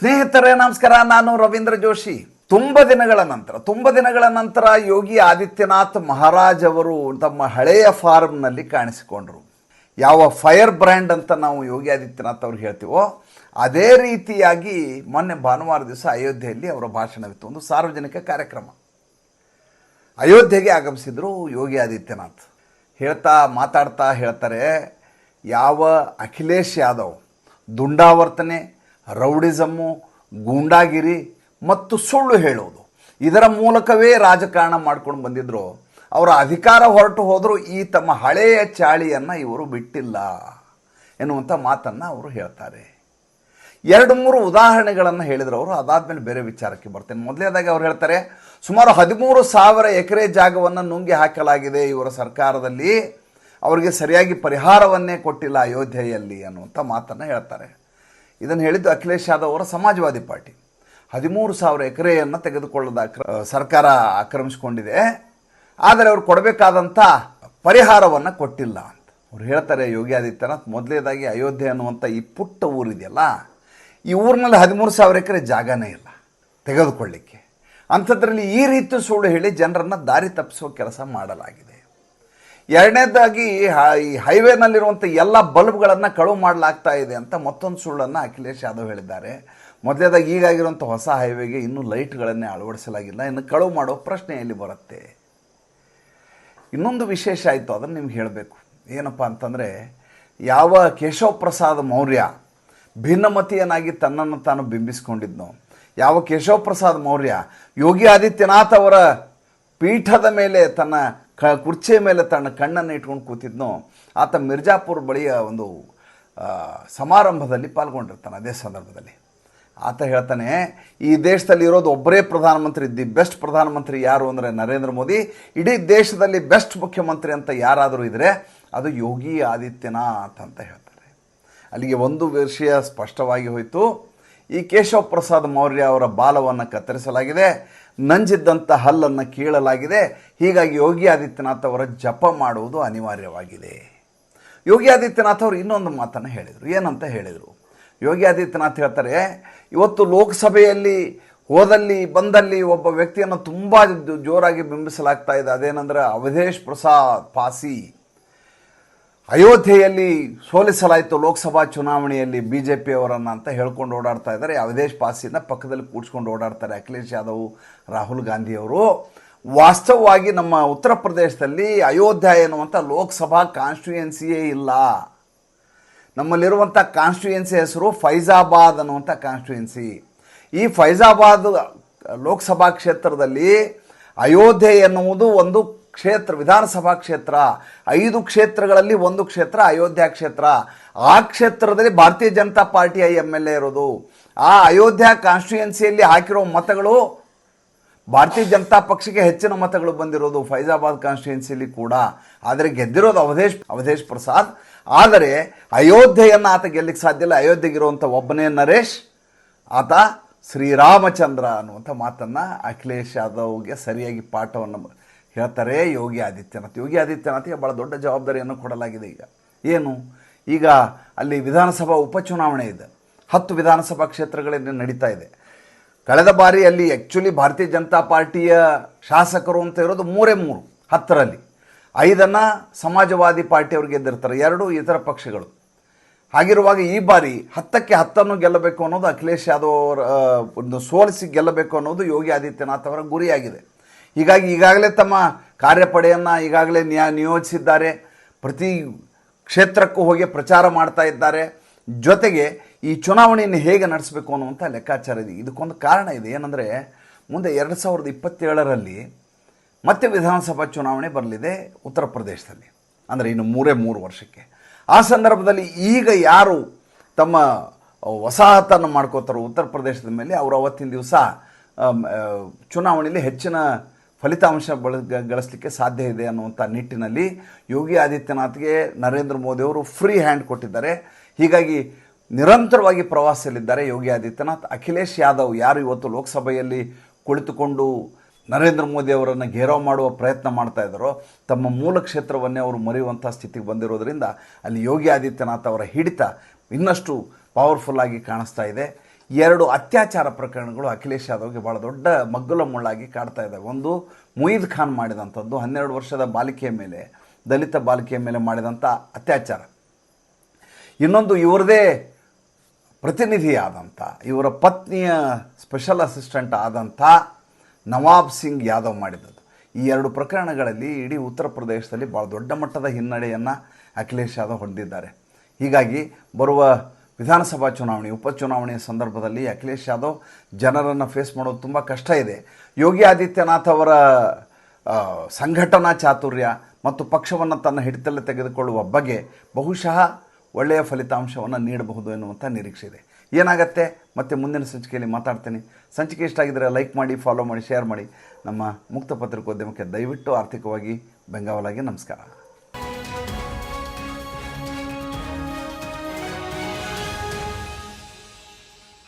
ಸ್ನೇಹಿತರೇ, ನಮಸ್ಕಾರ. ನಾನು ರವೀಂದ್ರ ಜೋಶಿ. ತುಂಬ ದಿನಗಳ ನಂತರ, ತುಂಬ ದಿನಗಳ ನಂತರ ಯೋಗಿ ಆದಿತ್ಯನಾಥ್ ಮಹಾರಾಜ್ ಅವರು ತಮ್ಮ ಹಳೆಯ ಫಾರ್ಮ್ನಲ್ಲಿ ಕಾಣಿಸಿಕೊಂಡರು. ಯಾವ ಫೈರ್ ಬ್ರ್ಯಾಂಡ್ ಅಂತ ನಾವು ಯೋಗಿ ಆದಿತ್ಯನಾಥ್ ಅವ್ರಿಗೆ ಹೇಳ್ತೀವೋ, ಅದೇ ರೀತಿಯಾಗಿ ಮೊನ್ನೆ ಭಾನುವಾರ ದಿವಸ ಅಯೋಧ್ಯೆಯಲ್ಲಿ ಅವರ ಭಾಷಣವಿತ್ತು. ಒಂದು ಸಾರ್ವಜನಿಕ ಕಾರ್ಯಕ್ರಮ. ಅಯೋಧ್ಯೆಗೆ ಆಗಮಿಸಿದರು ಯೋಗಿ ಆದಿತ್ಯನಾಥ್. ಹೇಳ್ತಾ, ಮಾತಾಡ್ತಾ ಹೇಳ್ತಾರೆ, ಯಾವ ಅಖಿಲೇಶ್ ಯಾದವ್ ದುಂಡಾವರ್ತನೆ ರೌಡಿಸಮ್ಮು, ಗೂಂಡಾಗಿರಿ ಮತ್ತು ಸುಳ್ಳು ಹೇಳೋದು ಇದರ ಮೂಲಕವೇ ರಾಜಕಾರಣ ಮಾಡ್ಕೊಂಡು ಬಂದಿದ್ದರು ಅವರ ಅಧಿಕಾರ ಹೊರಟು ಹೋದರೂ ಈ ತಮ್ಮ ಹಳೆಯ ಚಾಳಿಯನ್ನು ಇವರು ಬಿಟ್ಟಿಲ್ಲ ಎನ್ನುವಂಥ ಮಾತನ್ನು ಅವರು ಹೇಳ್ತಾರೆ. ಎರಡು ಮೂರು ಉದಾಹರಣೆಗಳನ್ನು ಹೇಳಿದ್ರು ಅವರು, ಅದಾದಮೇಲೆ ಬೇರೆ ವಿಚಾರಕ್ಕೆ ಬರ್ತೇನೆ. ಮೊದಲನೇದಾಗಿ ಅವ್ರು ಹೇಳ್ತಾರೆ, ಸುಮಾರು ಹದಿಮೂರು ಸಾವಿರ ಎಕರೆ ಜಾಗವನ್ನು ನುಂಗಿ ಹಾಕಲಾಗಿದೆ ಇವರ ಸರ್ಕಾರದಲ್ಲಿ. ಅವರಿಗೆ ಸರಿಯಾಗಿ ಪರಿಹಾರವನ್ನೇ ಕೊಟ್ಟಿಲ್ಲ ಅಯೋಧ್ಯೆಯಲ್ಲಿ ಅನ್ನುವಂಥ ಮಾತನ್ನು ಹೇಳ್ತಾರೆ. ಇದನ್ನು ಹೇಳಿದ್ದು ಅಖಿಲೇಶ್ ಯಾದವ್ ಅವರ ಸಮಾಜವಾದಿ ಪಾರ್ಟಿ. ಹದಿಮೂರು ಸಾವಿರ ಎಕರೆಯನ್ನು ತೆಗೆದುಕೊಳ್ಳದ ಸರ್ಕಾರ ಆಕ್ರಮಿಸಿಕೊಂಡಿದೆ. ಆದರೆ ಅವರು ಕೊಡಬೇಕಾದಂಥ ಪರಿಹಾರವನ್ನು ಕೊಟ್ಟಿಲ್ಲ ಅಂತ. ಅವ್ರು ಹೇಳ್ತಾರೆ, ಯೋಗಿ ಆದಿತ್ಯನಾಥ್, ಮೊದಲೇದಾಗಿ ಅಯೋಧ್ಯೆ ಅನ್ನುವಂಥ ಈ ಪುಟ್ಟ ಊರಿದೆಯಲ್ಲ, ಈ ಊರಿನಲ್ಲಿ ಹದಿಮೂರು ಸಾವಿರ ಎಕರೆ ಜಾಗನೇ ಇಲ್ಲ ತೆಗೆದುಕೊಳ್ಳಿಕ್ಕೆ. ಅಂಥದ್ರಲ್ಲಿ ಈ ರೀತಿ ಸುಳ್ಳು ಹೇಳಿ ಜನರನ್ನು ದಾರಿ ತಪ್ಪಿಸುವ ಕೆಲಸ ಮಾಡಲಾಗಿದೆ. ಎರಡನೇದಾಗಿ ಈ ಹೈವೇನಲ್ಲಿರುವಂಥ ಎಲ್ಲ ಬಲ್ಬ್ಗಳನ್ನು ಕಳುವು ಮಾಡಲಾಗ್ತಾ ಇದೆ ಅಂತ ಮತ್ತೊಂದು ಸುಳ್ಳನ್ನು ಅಖಿಲೇಶ್ ಯಾದವ್ ಹೇಳಿದ್ದಾರೆ. ಮೊದಲೇದಾಗಿ ಈಗಾಗಿರುವಂಥ ಹೊಸ ಹೈವೇಗೆ ಇನ್ನೂ ಲೈಟ್ಗಳನ್ನೇ ಅಳವಡಿಸಲಾಗಿಲ್ಲ. ಇನ್ನು ಕಳುವು ಮಾಡೋ ಪ್ರಶ್ನೆಯಲ್ಲಿ ಬರುತ್ತೆ? ಇನ್ನೊಂದು ವಿಶೇಷ ಆಯಿತು, ಅದನ್ನು ನಿಮ್ಗೆ ಹೇಳಬೇಕು. ಏನಪ್ಪ ಅಂತಂದರೆ, ಯಾವ ಕೇಶವ ಪ್ರಸಾದ್ ಮೌರ್ಯ ಭಿನ್ನಮತಿಯನಾಗಿ ತನ್ನನ್ನು ತಾನು ಬಿಂಬಿಸ್ಕೊಂಡಿದ್ನೋ, ಯಾವ ಕೇಶವ ಪ್ರಸಾದ್ ಮೌರ್ಯ ಯೋಗಿ ಆದಿತ್ಯನಾಥ್ ಅವರ ಪೀಠದ ಮೇಲೆ ತನ್ನ ಕ ಕುರ್ಚಿಯ ಮೇಲೆ ತನ್ನ ಕಣ್ಣನ್ನು ಇಟ್ಕೊಂಡು ಕೂತಿದ್ನೋ, ಆತ ಮಿರ್ಜಾಪುರ್ ಬಳಿಯ ಒಂದು ಸಮಾರಂಭದಲ್ಲಿ ಪಾಲ್ಗೊಂಡಿರ್ತಾನೆ ಅದೇ ಸಂದರ್ಭದಲ್ಲಿ. ಆತ ಹೇಳ್ತಾನೆ, ಈ ದೇಶದಲ್ಲಿ ಇರೋದು ಒಬ್ಬರೇ ಪ್ರಧಾನಮಂತ್ರಿ, ದಿ ಬೆಸ್ಟ್ ಪ್ರಧಾನಮಂತ್ರಿ ಯಾರು ಅಂದರೆ ನರೇಂದ್ರ ಮೋದಿ. ಇಡೀ ದೇಶದಲ್ಲಿ ಬೆಸ್ಟ್ ಮುಖ್ಯಮಂತ್ರಿ ಅಂತ ಯಾರಾದರೂ ಇದ್ದರೆ ಅದು ಯೋಗಿ ಆದಿತ್ಯನಾಥ್ ಅಂತ ಹೇಳ್ತಾರೆ. ಅಲ್ಲಿಗೆ ಒಂದು ವಿಷಯ ಸ್ಪಷ್ಟವಾಗಿ ಹೋಯಿತು. ಈ ಕೇಶವ ಪ್ರಸಾದ್ ಮೌರ್ಯ ಅವರ ಬಾಲವನ್ನು ಕತ್ತರಿಸಲಾಗಿದೆ. ನಂಜಿದ್ದಂಥ ಹಲ್ಲನ್ನು ಕೀಳಲಾಗಿದೆ. ಹೀಗಾಗಿ ಯೋಗಿ ಆದಿತ್ಯನಾಥ್ ಅವರ ಜಪ ಮಾಡುವುದು ಅನಿವಾರ್ಯವಾಗಿದೆ. ಯೋಗಿ ಆದಿತ್ಯನಾಥ್ ಅವರು ಇನ್ನೊಂದು ಮಾತನ್ನು ಹೇಳಿದರು. ಏನಂತ ಹೇಳಿದರು? ಯೋಗಿ ಆದಿತ್ಯನಾಥ್ ಹೇಳ್ತಾರೆ, ಇವತ್ತು ಲೋಕಸಭೆಯಲ್ಲಿ, ಹೋದಲ್ಲಿ, ಬಂದಲ್ಲಿ ಒಬ್ಬ ವ್ಯಕ್ತಿಯನ್ನು ತುಂಬ ಜೋರಾಗಿ ಬಿಂಬಿಸಲಾಗ್ತಾ ಇದೆ. ಅದೇನೆಂದರೆ ಅವಧೇಶ್ ಪ್ರಸಾದ್ ಪಾಸಿ. ಅಯೋಧ್ಯೆಯಲ್ಲಿ ಸೋಲಿಸಲಾಯಿತು ಲೋಕಸಭಾ ಚುನಾವಣೆಯಲ್ಲಿ ಬಿ ಜೆ ಪಿಯವರನ್ನು ಅಂತ ಹೇಳ್ಕೊಂಡು ಓಡಾಡ್ತಾ ಇದ್ದಾರೆ. ಅವಧೇಶ್ ಪಾಸಿನ ಪಕ್ಕದಲ್ಲಿ ಕೂಡ್ಸ್ಕೊಂಡು ಓಡಾಡ್ತಾರೆ ಅಖಿಲೇಶ್ ಯಾದವ್, ರಾಹುಲ್ ಗಾಂಧಿಯವರು ವಾಸ್ತವವಾಗಿ ನಮ್ಮ ಉತ್ತರ ಪ್ರದೇಶದಲ್ಲಿ ಅಯೋಧ್ಯ ಎನ್ನುವಂಥ ಲೋಕಸಭಾ ಕಾನ್ಸ್ಟಿಟ್ಯೂಯೆನ್ಸಿಯೇ ಇಲ್ಲ. ನಮ್ಮಲ್ಲಿರುವಂಥ ಕಾನ್ಸ್ಟಿಟ್ಯೂಯೆನ್ಸಿ ಹೆಸರು ಫೈಜಾಬಾದ್ ಅನ್ನುವಂಥ ಕಾನ್ಸ್ಟಿಟ್ಯೂಯೆನ್ಸಿ ಈ ಫೈಜಾಬಾದ್ ಲೋಕಸಭಾ ಕ್ಷೇತ್ರದಲ್ಲಿ ಅಯೋಧ್ಯೆ ಎನ್ನುವುದು ಒಂದು ಕ್ಷೇತ್ರ, ವಿಧಾನಸಭಾ ಕ್ಷೇತ್ರ, ಐದು ಕ್ಷೇತ್ರಗಳಲ್ಲಿ ಒಂದು ಕ್ಷೇತ್ರ, ಅಯೋಧ್ಯ ಕ್ಷೇತ್ರ. ಆ ಕ್ಷೇತ್ರದಲ್ಲಿ ಭಾರತೀಯ ಜನತಾ ಪಾರ್ಟಿಯ ಎಂ ಎಲ್ ಎ ಇರೋದು. ಆ ಅಯೋಧ್ಯ ಕಾನ್ಸ್ಟಿಟ್ಯೂಯೆನ್ಸಿಯಲ್ಲಿ ಹಾಕಿರೋ ಮತಗಳು ಭಾರತೀಯ ಜನತಾ ಪಕ್ಷಕ್ಕೆ ಹೆಚ್ಚಿನ ಮತಗಳು ಬಂದಿರೋದು ಫೈಜಾಬಾದ್ ಕಾನ್ಸ್ಟಿಟ್ಯೂನ್ಸಿಲಿ ಕೂಡ. ಆದರೆ ಗೆದ್ದಿರೋದು ಅವಧೇಶ್ ಅವಧೇಶ್ ಪ್ರಸಾದ್. ಆದರೆ ಅಯೋಧ್ಯೆಯನ್ನು ಆತ ಗೆಲ್ಲಕ್ಕೆ ಸಾಧ್ಯ ಇಲ್ಲ. ಅಯೋಧ್ಯೆಗಿರುವಂಥ ಒಬ್ಬನೇ ನರೇಶ್, ಆತ ಶ್ರೀರಾಮಚಂದ್ರ ಅನ್ನುವಂಥ ಮಾತನ್ನು ಅಖಿಲೇಶ್ ಯಾದವ್ಗೆ ಸರಿಯಾಗಿ ಪಾಠವನ್ನು ಹೇಳ್ತಾರೆ, ಯೋಗಿ ಆದಿತ್ಯನಾಥ್. ಯೋಗಿ ಆದಿತ್ಯನಾಥಿಗೆ ಭಾಳ ದೊಡ್ಡ ಜವಾಬ್ದಾರಿಯನ್ನು ಕೊಡಲಾಗಿದೆ ಈಗ. ಏನು? ಈಗ ಅಲ್ಲಿ ವಿಧಾನಸಭಾ ಉಪಚುನಾವಣೆ ಇದೆ. ಹತ್ತು ವಿಧಾನಸಭಾ ಕ್ಷೇತ್ರಗಳಲ್ಲಿ ನಡೀತಾ ಇದೆ. ಕಳೆದ ಬಾರಿ ಅಲ್ಲಿ ಆ್ಯಕ್ಚುಲಿ ಭಾರತೀಯ ಜನತಾ ಪಾರ್ಟಿಯ ಶಾಸಕರು ಅಂತ ಇರೋದು ಮೂರೇ ಮೂರು, ಹತ್ತರಲ್ಲಿ. ಐದನ್ನು ಸಮಾಜವಾದಿ ಪಾರ್ಟಿಯವ್ರಿಗೆ ಗೆದ್ದಿರ್ತಾರೆ, ಎರಡು ಇತರ ಪಕ್ಷಗಳು. ಹಾಗಿರುವಾಗ ಈ ಬಾರಿ ಹತ್ತಕ್ಕೆ ಹತ್ತನ್ನು ಗೆಲ್ಲಬೇಕು ಅನ್ನೋದು ಅಖಿಲೇಶ್ ಯಾದವ್ ಅವರ ಒಂದು ಸೋಲಿಸಿ ಗೆಲ್ಲಬೇಕು ಅನ್ನೋದು ಯೋಗಿ ಆದಿತ್ಯನಾಥ್ ಅವರ ಗುರಿಯಾಗಿದೆ. ಹೀಗಾಗಿ ಈಗಾಗಲೇ ತಮ್ಮ ಕಾರ್ಯಪಡೆಯನ್ನು ಈಗಾಗಲೇ ನಿಯ, ನಿಯೋಜಿಸಿದ್ದಾರೆ. ಪ್ರತಿ ಕ್ಷೇತ್ರಕ್ಕೂ ಹೋಗಿ ಪ್ರಚಾರ ಮಾಡ್ತಾ ಇದ್ದಾರೆ. ಜೊತೆಗೆ ಈ ಚುನಾವಣೆಯನ್ನು ಹೇಗೆ ನಡೆಸಬೇಕು ಅನ್ನುವಂಥ ಲೆಕ್ಕಾಚಾರ ಇದೆ. ಇದಕ್ಕೊಂದು ಕಾರಣ ಇದೆ. ಏನಂದರೆ, ಮುಂದೆ ಎರಡು ಸಾವಿರದ ಇಪ್ಪತ್ತೇಳರಲ್ಲಿ ಮತ್ತೆ ವಿಧಾನಸಭಾ ಚುನಾವಣೆ ಬರಲಿದೆ ಉತ್ತರ ಪ್ರದೇಶದಲ್ಲಿ. ಅಂದರೆ ಇನ್ನು ಮೂರೇ ಮೂರು ವರ್ಷಕ್ಕೆ. ಆ ಸಂದರ್ಭದಲ್ಲಿ ಈಗ ಯಾರು ತಮ್ಮ ವಸಾಹತನ್ನು ಮಾಡ್ಕೋತಾರೋ ಉತ್ತರ ಪ್ರದೇಶದ ಮೇಲೆ ಅವರು ಅವತ್ತಿನ ದಿವಸ ಚುನಾವಣೆಯಲ್ಲಿ ಹೆಚ್ಚಿನ ಫಲಿತಾಂಶ ಬಳ ಗಳಿಸಲಿಕ್ಕೆ ಸಾಧ್ಯ ಇದೆ ಅನ್ನುವಂಥ ನಿಟ್ಟಿನಲ್ಲಿ ಯೋಗಿ ಆದಿತ್ಯನಾಥ್ಗೆ ನರೇಂದ್ರ ಮೋದಿಯವರು ಫ್ರೀ ಹ್ಯಾಂಡ್ ಕೊಟ್ಟಿದ್ದಾರೆ. ಹೀಗಾಗಿ ನಿರಂತರವಾಗಿ ಪ್ರವಾಸದಲ್ಲಿದ್ದಾರೆ ಯೋಗಿ ಆದಿತ್ಯನಾಥ್. ಅಖಿಲೇಶ್ ಯಾದವ್ ಯಾರು ಇವತ್ತು ಲೋಕಸಭೆಯಲ್ಲಿ ಕುಳಿತುಕೊಂಡು ನರೇಂದ್ರ ಮೋದಿ ಅವರನ್ನು ಘೇರಾವ್ ಮಾಡುವ ಪ್ರಯತ್ನ ಮಾಡ್ತಾ ಇದ್ದಾರೋ, ತಮ್ಮ ಮೂಲ ಕ್ಷೇತ್ರವನ್ನೇ ಅವರು ಮರೆಯುವಂಥ ಸ್ಥಿತಿಗೆ ಬಂದಿರೋದರಿಂದ ಅಲ್ಲಿ ಯೋಗಿ ಆದಿತ್ಯನಾಥ್ ಅವರ ಹಿಡಿತ ಇನ್ನಷ್ಟು ಪವರ್ಫುಲ್ ಆಗಿ ಕಾಣಿಸ್ತಾ ಇದೆ. ಎರಡು ಅತ್ಯಾಚಾರ ಪ್ರಕರಣಗಳು ಅಖಿಲೇಶ್ ಯಾದವ್ಗೆ ಭಾಳ ದೊಡ್ಡ ಮಗ್ಗುಲ ಮುಳ್ಳಾಗಿ ಕಾಡ್ತಾ ಇದೆ ಒಂದು ಮುಯೀದ್ ಖಾನ್ ಮಾಡಿದಂಥದ್ದು, ಹನ್ನೆರಡು ವರ್ಷದ ಬಾಲಿಕೆಯ ಮೇಲೆ, ದಲಿತ ಬಾಲಿಕೆಯ ಮೇಲೆ ಮಾಡಿದಂಥ ಅತ್ಯಾಚಾರ. ಇನ್ನೊಂದು ಇವರದೇ ಪ್ರತಿನಿಧಿಯಾದಂಥ, ಇವರ ಪತ್ನಿಯ ಸ್ಪೆಷಲ್ ಅಸಿಸ್ಟೆಂಟ್ ಆದಂಥ ನವಾಬ್ ಸಿಂಗ್ ಯಾದವ್ ಮಾಡಿದ್ದದ್ದು. ಈ ಎರಡು ಪ್ರಕರಣಗಳಲ್ಲಿ ಇಡೀ ಉತ್ತರ ಪ್ರದೇಶದಲ್ಲಿ ಭಾಳ ದೊಡ್ಡ ಮಟ್ಟದ ಹಿನ್ನಡೆಯನ್ನು ಅಖಿಲೇಶ್ ಯಾದವ್ ಹೊಂದಿದ್ದಾರೆ. ಹೀಗಾಗಿ ಬರುವ ವಿಧಾನಸಭಾ ಚುನಾವಣೆ, ಉಪಚುನಾವಣೆಯ ಸಂದರ್ಭದಲ್ಲಿ ಅಖಿಲೇಶ್ ಯಾದವ್ ಜನರನ್ನು ಫೇಸ್ ಮಾಡೋದು ತುಂಬ ಕಷ್ಟ ಇದೆ. ಯೋಗಿ ಆದಿತ್ಯನಾಥ್ ಅವರ ಸಂಘಟನಾ ಚಾತುರ್ಯ ಮತ್ತು ಪಕ್ಷವನ್ನು ತನ್ನ ಹಿಡಿತಲ್ಲಿ ತೆಗೆದುಕೊಳ್ಳುವ ಬಗ್ಗೆ ಬಹುಶಃ ಒಳ್ಳೆಯ ಫಲಿತಾಂಶವನ್ನು ನೀಡಬಹುದು ಎನ್ನುವಂಥ ನಿರೀಕ್ಷೆ ಇದೆ. ಏನಾಗುತ್ತೆ? ಮತ್ತೆ ಮುಂದಿನ ಸಂಚಿಕೆಯಲ್ಲಿ ಮಾತಾಡ್ತೀನಿ. ಸಂಚಿಕೆ ಇಷ್ಟ ಆಗಿದ್ದರೆ ಲೈಕ್ ಮಾಡಿ ಫಾಲೋ ಮಾಡಿ ಶೇರ್ ಮಾಡಿ. ನಮ್ಮ ಮುಕ್ತ ಪತ್ರಿಕೋದ್ಯಮಕ್ಕೆ ದಯವಿಟ್ಟು ಆರ್ಥಿಕವಾಗಿ ಬೆಂಗಾವಲಾಗಿ ನಮಸ್ಕಾರ.